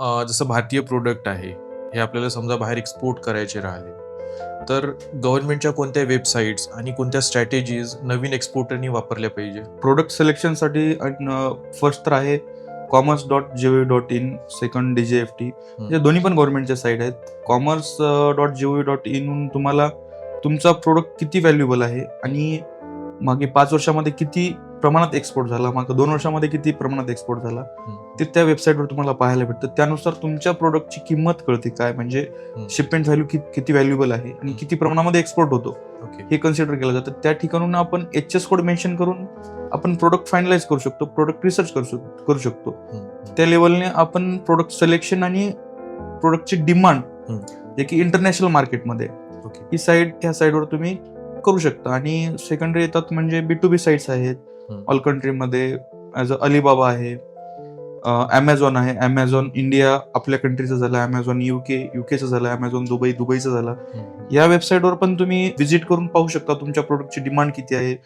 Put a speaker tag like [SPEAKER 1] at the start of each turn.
[SPEAKER 1] जसं भारतीय प्रोडक्ट आहे हे आपल्याला समजा बाहेर एक्सपोर्ट करायचे राहिले तर गव्हर्नमेंटच्या कोणत्या वेबसाईट्स आणि कोणत्या स्ट्रॅटेजीज नवीन एक्सपोर्टरनी वापरल्या पाहिजे?
[SPEAKER 2] प्रोडक्ट सिलेक्शनसाठी फर्स्ट तर आहे commerce dot G dot in second D J F T म्हणजे दोन्ही पण गव्हर्नमेंटच्या साईट आहेत. Commerce dot G dot in तुम्हाला तुमचा प्रोडक्ट किती व्हॅल्युएबल आहे आणि मागे पाच वर्षामध्ये किती प्रमाणात एक्सपोर्ट झाला. मागे दोन वर्षामध्ये किती प्रमाणात एक्सपोर्ट झाला. ते त्या वेबसाईटवर तुम्हाला पाहायला भेटतं. त्यानुसार तुमच्या प्रोडक्टची किंमत कळते काय. म्हणजे. शिपमेंट व्हॅल्यू किती व्हॅल्युएबल आहे आणि किती प्रमाणामध्ये एक्सपोर्ट होतो. हे कन्सिडर केलं जातं. त्या ठिकाणून आपण एच एस कोड मेन्शन करून आपण प्रोडक्ट फायनलाइज करू शकतो. प्रोडक्ट रिसर्च करू शक- करू शकतो. त्या लेवलने आपण प्रोडक्ट सिलेक्शन आणि प्रोडक्टची डिमांड. जे की इंटरनॅशनल मार्केटमध्ये ही साईट ह्या साईटवर तुम्ही करू शकता. आणि सेकंडरी येतात म्हणजे बी टू बी साईट्स आहेत. ऑल कंट्रीमध्ये ॲज अ अलिबाबा आहे ॲमेझॉन आहे. ॲमेझॉन इंडिया आपल्या कंट्रीचं झालं ॲमेझॉन युके युकेचं झालं ॲमेझॉन दुबई दुबईचं झालं. या वेबसाईटवर पण तुम्ही व्हिजिट करून पाहू शकता तुमच्या प्रोडक्टची डिमांड किती आहे.